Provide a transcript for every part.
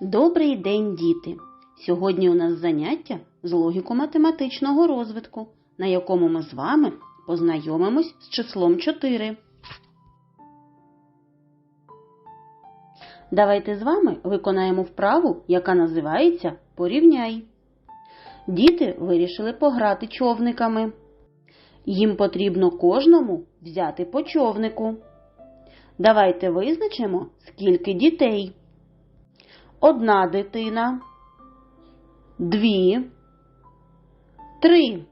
Добрий день, діти! Сьогодні у нас заняття з логіко-математичного розвитку, на якому ми з вами познайомимось з числом 4. Давайте з вами виконаємо вправу, яка називається Порівняй. Діти вирішили пограти човниками. Їм потрібно кожному взяти по човнику. Давайте визначимо, скільки дітей. Одна дитина, дві, три.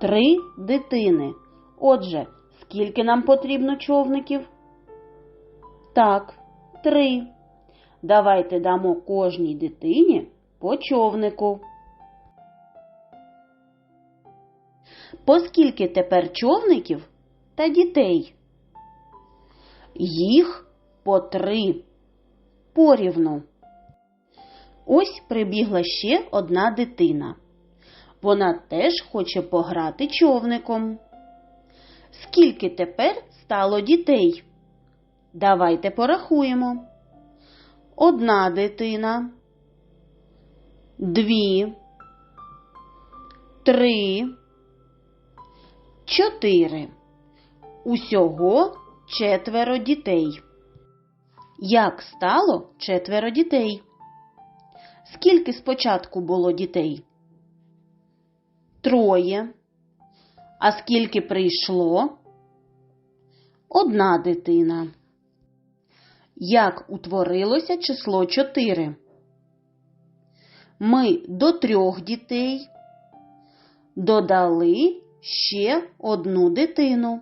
Три дитини. Отже, скільки нам потрібно човників? Так, три. Давайте дамо кожній дитині по човнику. По скільки тепер човників та дітей? Їх по три порівну. Ось прибігла ще одна дитина. Вона теж хоче пограти човником. Скільки тепер стало дітей? Давайте порахуємо. Одна дитина, дві, три, чотири. Усього четверо дітей. Як стало четверо дітей? Скільки спочатку було дітей? Троє. А скільки прийшло? Одна дитина. Як утворилося число 4? Ми до трьох дітей додали ще одну дитину.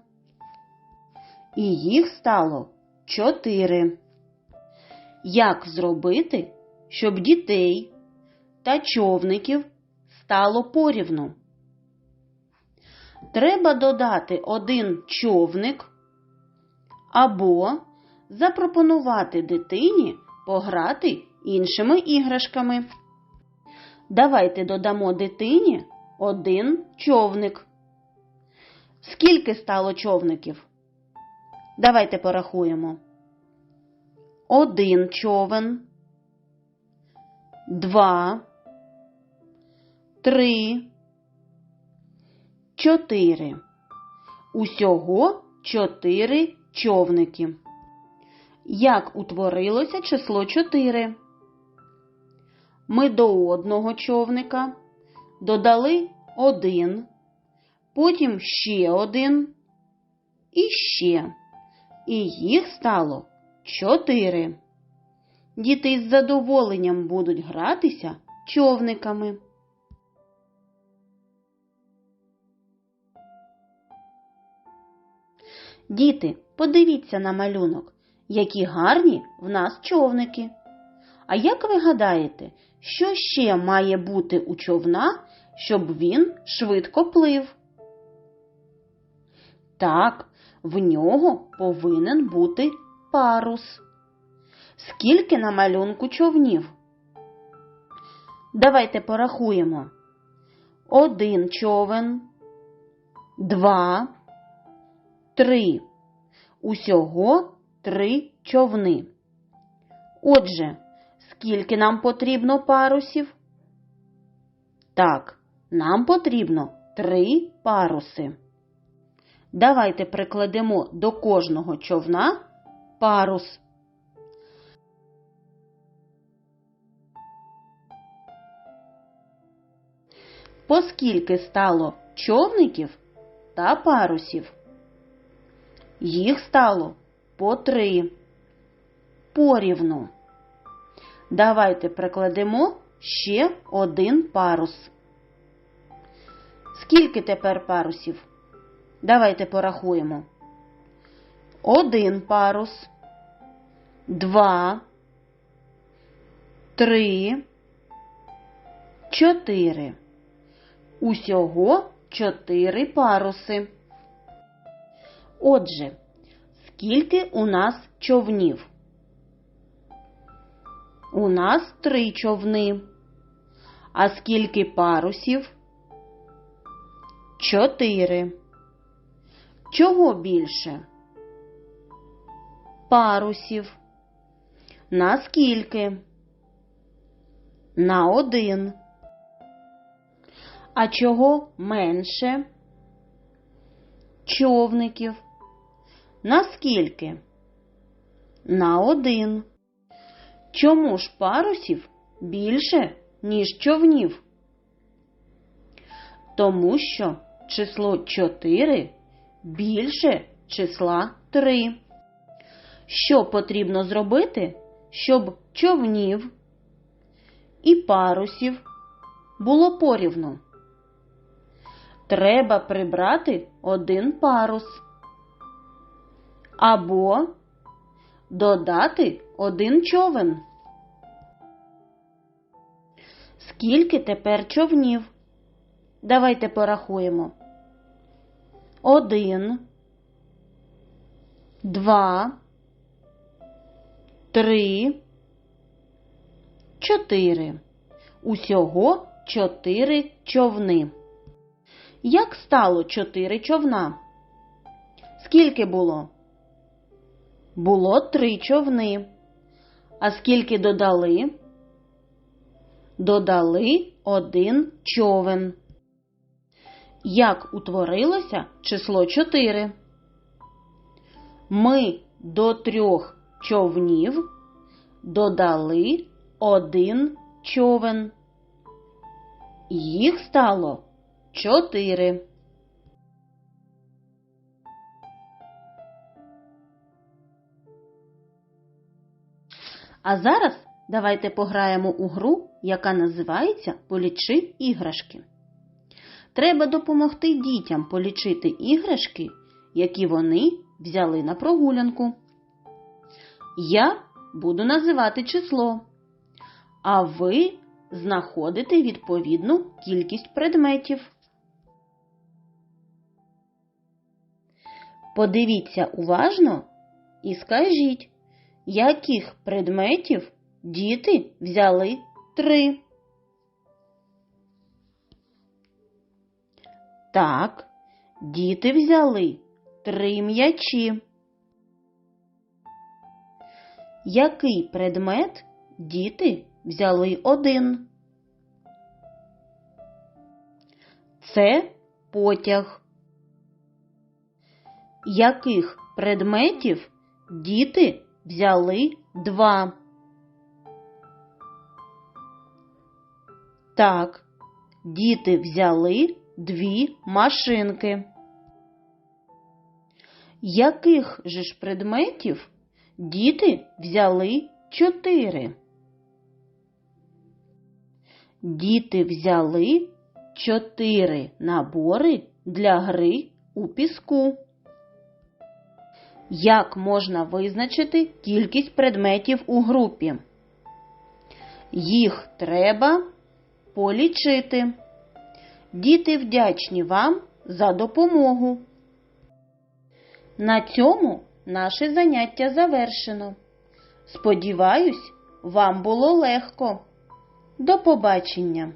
І їх стало 4. Як зробити, щоб дітей та човників стало порівну? Треба додати один човник або запропонувати дитині пограти іншими іграшками. Давайте додамо дитині один човник. Скільки стало човників? Давайте порахуємо. Один човен, два, три, чотири. Усього чотири човники. Як утворилося число 4? Ми до одного човника додали один, потім ще один і ще. І їх стало 4. Діти із задоволенням будуть гратися човниками. Діти, подивіться на малюнок, які гарні в нас човники. А як ви гадаєте, що ще має бути у човна, щоб він швидко плив? Так, в нього повинен бути парус. Скільки на малюнку човнів? Давайте порахуємо. Один човен, два, три. Усього три човни. Отже, скільки нам потрібно парусів? Так, нам потрібно три паруси. Давайте прикладемо до кожного човна парус. Поскільки стало човників та парусів? Їх стало по три. Порівну. Давайте прикладемо ще один парус. Скільки тепер парусів? Давайте порахуємо. Один парус, два, три, чотири. Усього чотири паруси. Отже, скільки у нас човнів? У нас три човни. А скільки парусів? Чотири. Чого більше? Парусів. Наскільки? на один. А чого менше? Човників. На скільки? На один. Чому ж парусів більше, ніж човнів? Тому що число 4 більше числа 3. Що потрібно зробити, щоб човнів і парусів було порівну? Треба прибрати один парус або додати один човен. Скільки тепер човнів? Давайте порахуємо. Один, два, три, чотири. Усього чотири човни. Як стало чотири човна? Скільки було? Було три човни. А скільки додали? Додали один човен. Як утворилося число 4? Ми до трьох човнів додали один човен. Їх стало чотири. А зараз давайте пограємо у гру, яка називається Полічи іграшки. Треба допомогти дітям полічити іграшки, які вони взяли на прогулянку. Я буду називати число, а ви знаходите відповідну кількість предметів. Подивіться уважно і скажіть, яких предметів діти взяли три. Так, діти взяли три м'ячі. Який предмет діти взяли один? Це потяг. Яких предметів діти взяли два? Так, діти взяли дві машинки. Яких же ж предметів діти взяли чотири? Діти взяли чотири набори для гри у піску. Як можна визначити кількість предметів у групі? Їх треба полічити. Діти вдячні вам за допомогу. На цьому наше заняття завершено. Сподіваюсь, вам було легко. До побачення!